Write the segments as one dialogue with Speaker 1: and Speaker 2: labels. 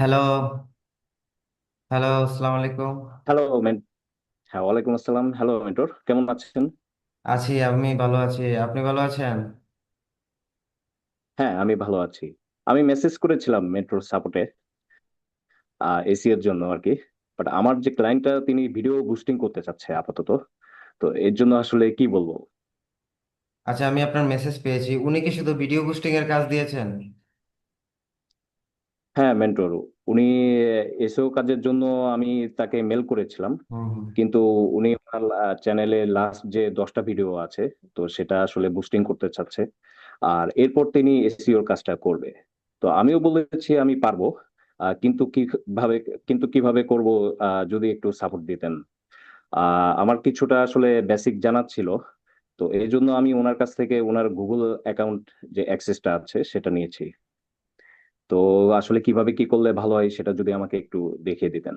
Speaker 1: Hello hello আসসালামু আলাইকুম।
Speaker 2: Hello main হ্যাঁ ওয়ালাইকুম আসসালাম। হ্যালো মেন্টর কেমন আছেন?
Speaker 1: আছি আমি ভালো আছি। আপনি ভালো আছেন?
Speaker 2: হ্যাঁ আমি ভালো আছি। আমি মেসেজ করেছিলাম মেট্রোর সাপোর্টে এসি এর জন্য আর কি। বাট আমার যে ক্লায়েন্টটা তিনি ভিডিও বুস্টিং করতে চাচ্ছে আপাতত। তো এর জন্য আসলে কি বলব?
Speaker 1: আচ্ছা আমি আপনার মেসেজ পেয়েছি। উনি কি শুধু ভিডিও বুস্টিং এর কাজ দিয়েছেন?
Speaker 2: হ্যাঁ মেন্টর উনি এসইও কাজের জন্য আমি তাকে মেল করেছিলাম। কিন্তু উনি চ্যানেলে লাস্ট যে দশটা ভিডিও আছে তো সেটা আসলে বুস্টিং করতে চাচ্ছে। আর এরপর তিনি এসইওর কাজটা করবে। তো আমিও বলেছি আমি পারব কিন্তু কীভাবে কিন্তু কীভাবে করব আহ, যদি একটু সাপোর্ট দিতেন। আহ, আমার কিছুটা আসলে বেসিক জানা ছিল। তো এই জন্য আমি ওনার কাছ থেকে ওনার গুগল অ্যাকাউন্ট যে অ্যাক্সেসটা আছে সেটা নিয়েছি। তো আসলে কীভাবে কি করলে ভালো হয় সেটা যদি আমাকে একটু দেখিয়ে দিতেন।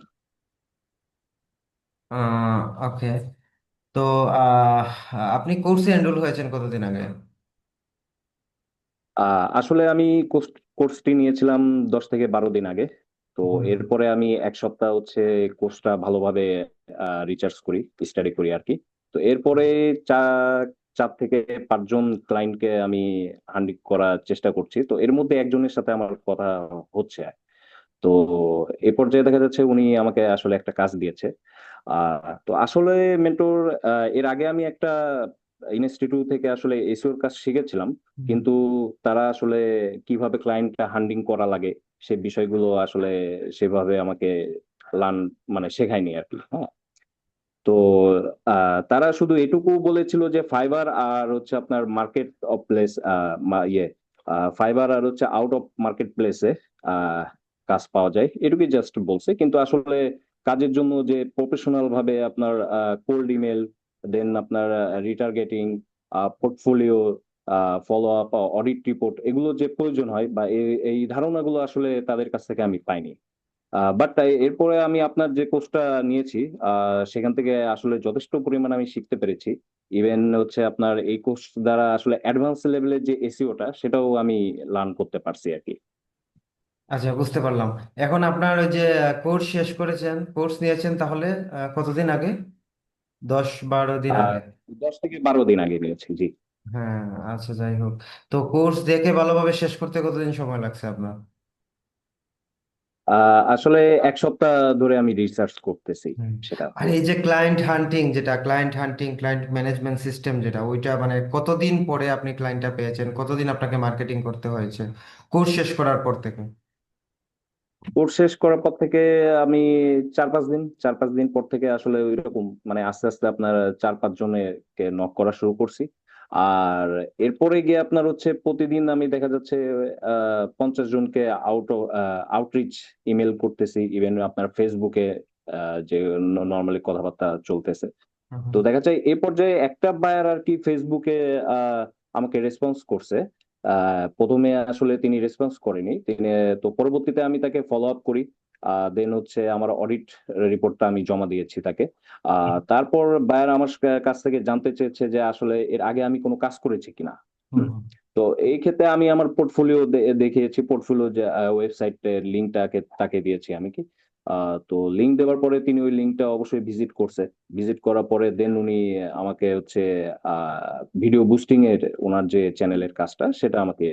Speaker 1: ওকে। তো আহ আপনি কোর্সে এনরোল হয়েছেন কতদিন আগে?
Speaker 2: আহ আসলে আমি কোর্স কোর্সটি নিয়েছিলাম দশ থেকে বারো দিন আগে। তো
Speaker 1: হুম
Speaker 2: এরপরে আমি এক সপ্তাহ হচ্ছে কোর্সটা ভালোভাবে রিচার্জ করি স্টাডি করি আর কি। তো এরপরে চা চার থেকে পাঁচজন ক্লায়েন্টকে আমি হান্ডি করার চেষ্টা করছি। তো এর মধ্যে একজনের সাথে আমার কথা হচ্ছে। তো এ পর্যায়ে দেখা যাচ্ছে উনি আমাকে আসলে একটা কাজ দিয়েছে। আহ তো আসলে মেন্টর এর আগে আমি একটা ইনস্টিটিউট থেকে আসলে এসিওর কাজ শিখেছিলাম। কিন্তু তারা আসলে কীভাবে ক্লায়েন্টটা হান্ডিং করা লাগে সে বিষয়গুলো আসলে সেভাবে আমাকে লার্ন মানে শেখায়নি আর কি হ্যাঁ। তো তারা শুধু এটুকু বলেছিল যে ফাইবার আর হচ্ছে আপনার মার্কেট অফ প্লেস ইয়ে ফাইবার আর হচ্ছে আউট অফ মার্কেট প্লেসে কাজ পাওয়া যায়। এটুকুই জাস্ট বলছে। কিন্তু আসলে কাজের জন্য যে প্রফেশনাল ভাবে আপনার কোল্ড ইমেল দেন আপনার retargeting portfolio follow up audit report এগুলো যে প্রয়োজন হয় বা এই ধারণাগুলো আসলে তাদের কাছ থেকে আমি পাইনি। বাট এরপরে আমি আপনার যে কোর্সটা নিয়েছি সেখান থেকে আসলে যথেষ্ট পরিমাণ আমি শিখতে পেরেছি। ইভেন হচ্ছে আপনার এই কোর্স দ্বারা আসলে অ্যাডভান্স লেভেলের যে এসিওটা সেটাও আমি লার্ন করতে পারছি আর কি।
Speaker 1: আচ্ছা বুঝতে পারলাম। এখন আপনার ওই যে কোর্স শেষ করেছেন কোর্স নিয়েছেন তাহলে কতদিন আগে? দশ বারো দিন আগে?
Speaker 2: দশ থেকে বারো দিন আগে নিয়েছি জি।
Speaker 1: হ্যাঁ আচ্ছা যাই হোক। তো কোর্স দেখে ভালোভাবে শেষ করতে কতদিন সময় লাগছে আপনার?
Speaker 2: আসলে এক সপ্তাহ ধরে আমি রিসার্চ করতেছি সেটা।
Speaker 1: আর এই যে ক্লায়েন্ট হান্টিং যেটা client hunting client management system যেটা ওইটা মানে কতদিন পরে আপনি ক্লায়েন্টটা পেয়েছেন? কতদিন আপনাকে মার্কেটিং করতে হয়েছে? কোর্স শেষ করার পর থেকে।
Speaker 2: কোর্স শেষ করার পর থেকে আমি চার পাঁচ দিন চার পাঁচ দিন পর থেকে আসলে ওইরকম মানে আস্তে আস্তে আপনার চার পাঁচ জনকে নক করা শুরু করছি। আর এরপরে গিয়ে আপনার হচ্ছে প্রতিদিন আমি দেখা যাচ্ছে পঞ্চাশ জনকে আউট আউটরিচ ইমেল করতেছি ইভেন আপনার ফেসবুকে যে নর্মালি কথাবার্তা চলতেছে। তো দেখা যায় এই পর্যায়ে একটা বায়ার আর কি ফেসবুকে আহ, আমাকে রেসপন্স করছে। আহ, প্রথমে আসলে তিনি রেসপন্স করেনি। তিনি তো পরবর্তীতে আমি তাকে ফলো আপ করি। দেন হচ্ছে আমার অডিট রিপোর্টটা আমি জমা দিয়েছি তাকে। আহ, তারপর বায়ার আমার কাছ থেকে জানতে চেয়েছে যে আসলে এর আগে আমি কোনো কাজ করেছি কিনা। তো এই ক্ষেত্রে আমি আমার পোর্টফোলিও দেখিয়েছি পোর্টফোলিও যে ওয়েবসাইটের লিঙ্কটাকে তাকে দিয়েছি আমি কি। আহ, তো লিঙ্ক দেওয়ার পরে তিনি ওই লিঙ্কটা অবশ্যই ভিজিট করছে। ভিজিট করার পরে দেন উনি আমাকে হচ্ছে ভিডিও বুস্টিং এর ওনার যে চ্যানেলের কাজটা সেটা আমাকে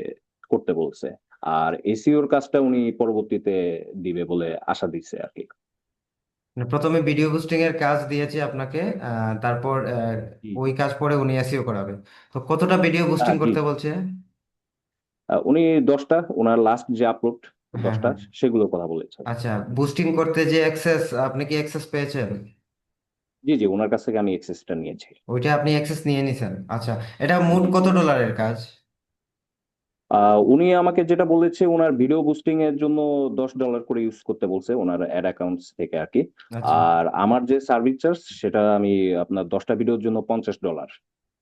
Speaker 2: করতে বলছে। আর এসিওর কাজটা উনি পরবর্তীতে দিবে বলে আশা দিচ্ছে আর কি।
Speaker 1: মানে প্রথমে ভিডিও বুস্টিং এর কাজ দিয়েছে আপনাকে তারপর ওই কাজ পরে উনি এসইও করাবে তো কতটা ভিডিও বুস্টিং করতে বলছে?
Speaker 2: উনি দশটা ওনার লাস্ট যে আপলোড
Speaker 1: হ্যাঁ
Speaker 2: দশটা
Speaker 1: হ্যাঁ।
Speaker 2: সেগুলোর কথা বলেছেন।
Speaker 1: আচ্ছা বুস্টিং করতে যে অ্যাক্সেস আপনি কি অ্যাক্সেস পেয়েছেন?
Speaker 2: জি জি ওনার কাছ থেকে আমি এক্সেসটা নিয়েছি।
Speaker 1: ওইটা আপনি অ্যাক্সেস নিয়ে নিছেন। আচ্ছা এটা মোট কত ডলারের কাজ?
Speaker 2: উনি আমাকে যেটা বলেছে ওনার ভিডিও বুস্টিং এর জন্য দশ ডলার করে ইউজ করতে বলছে ওনার অ্যাড অ্যাকাউন্টস থেকে আর কি।
Speaker 1: আচ্ছা।
Speaker 2: আর আমার যে সার্ভিস চার্জ সেটা আমি আপনার দশটা ভিডিওর জন্য পঞ্চাশ ডলার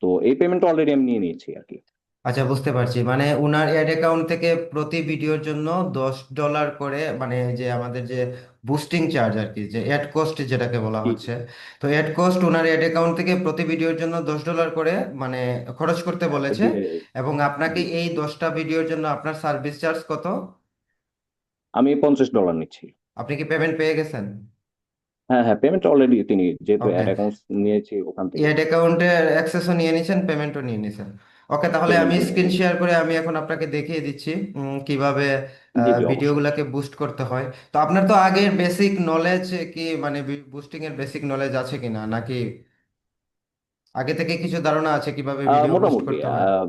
Speaker 2: তো এই পেমেন্ট অলরেডি আমি নিয়ে নিয়েছি আর কি।
Speaker 1: আচ্ছা বুঝতে পারছি। মানে উনার অ্যাড অ্যাকাউন্ট থেকে প্রতি ভিডিওর জন্য দশ ডলার করে মানে যে আমাদের যে বুস্টিং চার্জ আর কি যে অ্যাড কস্ট যেটাকে বলা
Speaker 2: জি।
Speaker 1: হচ্ছে। তো অ্যাড কস্ট ওনার অ্যাড অ্যাকাউন্ট থেকে প্রতি ভিডিওর জন্য দশ ডলার করে মানে খরচ করতে বলেছে। এবং আপনাকে
Speaker 2: জি
Speaker 1: এই দশটা ভিডিওর জন্য আপনার সার্ভিস চার্জ কত?
Speaker 2: আমি পঞ্চাশ ডলার নিচ্ছি।
Speaker 1: আপনি কি পেমেন্ট পেয়ে গেছেন?
Speaker 2: হ্যাঁ হ্যাঁ পেমেন্ট অলরেডি তিনি যেহেতু
Speaker 1: ওকে
Speaker 2: অ্যাড অ্যাকাউন্টস নিয়েছি ওখান থেকে।
Speaker 1: এড অ্যাকাউন্টের অ্যাক্সেসও নিয়ে নিয়েছেন পেমেন্টও নিয়ে নিয়েছেন। ওকে তাহলে আমি স্ক্রিন শেয়ার করে আমি এখন আপনাকে দেখিয়ে দিচ্ছি উম, কীভাবে
Speaker 2: জি জি অবশ্যই
Speaker 1: ভিডিওগুলোকে বুস্ট করতে হয়। তো আপনার তো আগের বেসিক নলেজ কি মানে বুস্টিং এর বেসিক নলেজ আছে কিনা? নাকি আগে থেকে কিছু ধারণা আছে কীভাবে
Speaker 2: আহ,
Speaker 1: ভিডিও বুস্ট
Speaker 2: মোটামুটি
Speaker 1: করতে হয়?
Speaker 2: আহ,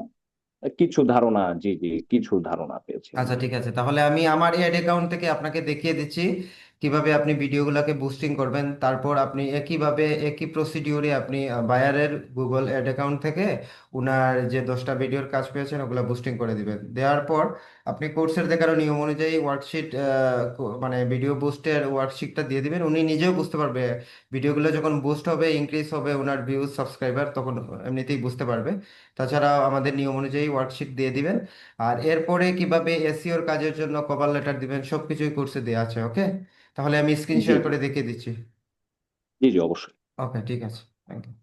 Speaker 2: কিছু ধারণা জি জি কিছু ধারণা পেয়েছি।
Speaker 1: আচ্ছা ঠিক আছে। তাহলে আমি আমার এড অ্যাকাউন্ট থেকে আপনাকে দেখিয়ে দিচ্ছি। কীভাবে আপনি ভিডিওগুলোকে বুস্টিং করবেন, তারপর আপনি একইভাবে, একই প্রসিডিওরে আপনি বায়ারের গুগল অ্যাড অ্যাকাউন্ট থেকে উনার যে দশটা ভিডিওর কাজ পেয়েছেন, ওগুলো বুস্টিং করে দিবেন। দেওয়ার পর আপনি কোর্সের দেখানো নিয়ম অনুযায়ী ওয়ার্কশিট মানে ভিডিও বুস্টের ওয়ার্কশিটটা দিয়ে দিবেন। উনি নিজেও বুঝতে পারবে ভিডিওগুলো যখন বুস্ট হবে ইনক্রিজ হবে ওনার ভিউজ সাবস্ক্রাইবার তখন এমনিতেই বুঝতে পারবে। তাছাড়া আমাদের নিয়ম অনুযায়ী ওয়ার্কশিট দিয়ে দিবেন। আর এরপরে কীভাবে এসিওর কাজের জন্য কভার লেটার দিবেন সব কিছুই কোর্সে দেওয়া আছে ওকে তাহলে আমি স্ক্রিন শেয়ার করে দেখিয়ে দিচ্ছি।
Speaker 2: জি জি অবশ্যই।
Speaker 1: ওকে ঠিক আছে। Thank you